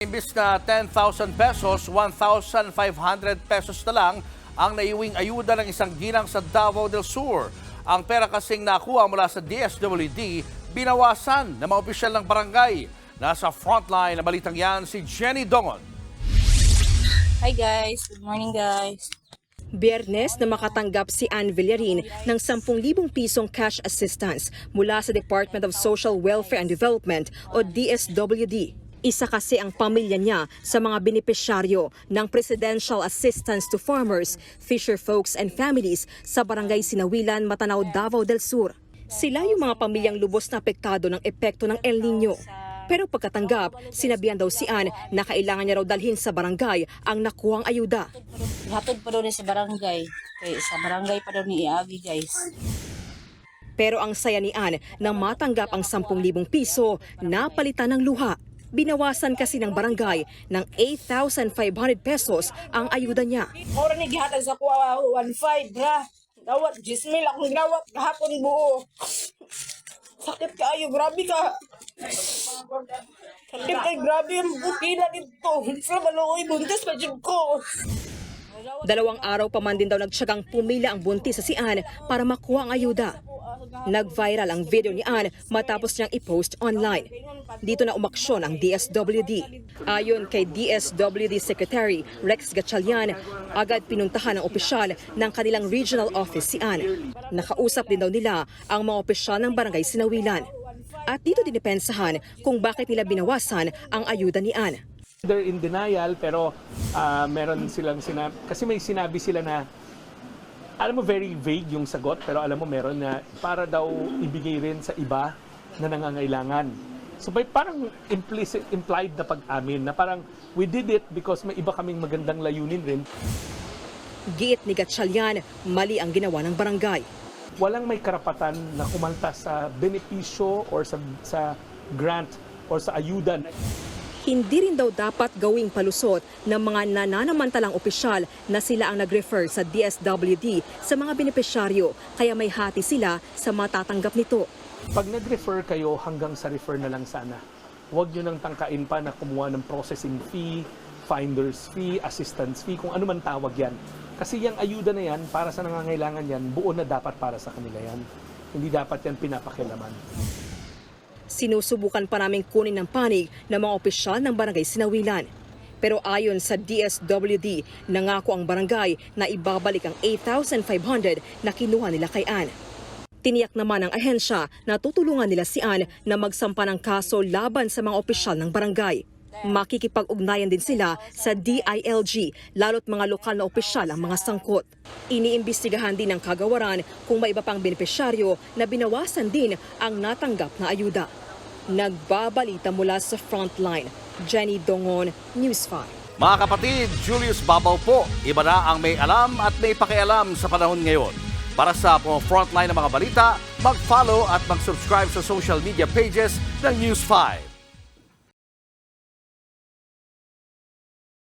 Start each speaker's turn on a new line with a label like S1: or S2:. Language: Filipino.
S1: Imbis na 10,000 pesos, 1,500 pesos na lang ang naiwing ayuda ng isang ginang sa Davao del Sur. Ang pera kasing nakuha mula sa DSWD, binawasan ng mga opisyal ng barangay. Nasa frontline na balitang yan si Jenny Dongon.
S2: Hi guys, good morning guys.
S3: Biyernes na makatanggap si Ann Villarin ng 10,000 pisong cash assistance mula sa Department of Social Welfare and Development o DSWD. Isa kasi ang pamilya niya sa mga benepisyaryo ng Presidential Assistance to Farmers, Fisher Folks and Families sa Barangay Sinawilan, Matanao, Davao del Sur. Sila yung mga pamilyang lubos na apektado ng epekto ng El Nino. Pero pagkatanggap, sinabihan daw si Ann na kailangan niya raw dalhin sa barangay ang nakuhang ayuda.
S2: Hatod pa daw sa barangay. Kay sa barangay pa daw ni Iagi guys.
S3: Pero ang saya ni Ann nang matanggap ang 10,000 piso, napalitan ng luha. Binawasan kasi ng barangay ng 8,500 pesos ang ayuda niya.
S4: Mura ni gihatag sa kuha 1.5 ha. Dawat 10 mil akong gawat kahapon buo. Sakit ka ayo, grabe ka. Sakit kay grabe ang bukina dito. Sa maluoy buntis pa dyan ko.
S3: Dalawang araw pa man din daw nagtsagang pumila ang buntis sa si Ann para makuha ang ayuda. Nag-viral ang video ni Ann matapos niyang i-post online. Dito na umaksyon ang DSWD. Ayon kay DSWD Secretary Rex Gatchalian, agad pinuntahan ng opisyal ng kanilang regional office si Ann. Nakausap din daw nila ang mga opisyal ng barangay Sinawilan. At dito dinipensahan kung bakit nila binawasan ang ayuda ni Ann.
S5: They're in denial pero ah, meron silang sinabi, kasi may sinabi sila na alam mo very vague yung sagot pero alam mo meron na para daw ibigay rin sa iba na nangangailangan. So may parang implicit, implied na pag-amin na parang we did it because may iba kaming magandang layunin rin.
S3: Giit ni Gatchalian, mali ang ginawa ng barangay.
S5: Walang may karapatan na kumalta sa benepisyo or sa, sa grant or sa ayuda.
S3: Hindi rin daw dapat gawing palusot ng mga nananamantalang opisyal na sila ang nag-refer sa DSWD sa mga benepisyaryo kaya may hati sila sa matatanggap nito.
S5: Pag nag-refer kayo hanggang sa refer na lang sana. Huwag nyo nang tangkain pa na kumuha ng processing fee, finder's fee, assistance fee, kung ano man tawag yan. Kasi yung ayuda na yan, para sa nangangailangan yan, buo na dapat para sa kanila yan. Hindi dapat yan pinapakilaman.
S3: Sinusubukan pa naming kunin ng panig ng mga opisyal ng barangay Sinawilan. Pero ayon sa DSWD, nangako ang barangay na ibabalik ang 8,500 na kinuha nila kay Ann. Tiniyak naman ng ahensya na tutulungan nila si Ann na magsampa ng kaso laban sa mga opisyal ng barangay. Makikipag-ugnayan din sila sa DILG, lalo't mga lokal na opisyal ang mga sangkot. Iniimbestigahan din ng kagawaran kung may iba pang benepisyaryo na binawasan din ang natanggap na ayuda. Nagbabalita mula sa frontline, Jenny Dongon, News 5.
S1: Mga kapatid, Julius Babaw po. Iba na ang may alam at may pakialam sa panahon ngayon. Para sa mga frontline ng mga balita, mag-follow at mag-subscribe sa social media pages ng News 5.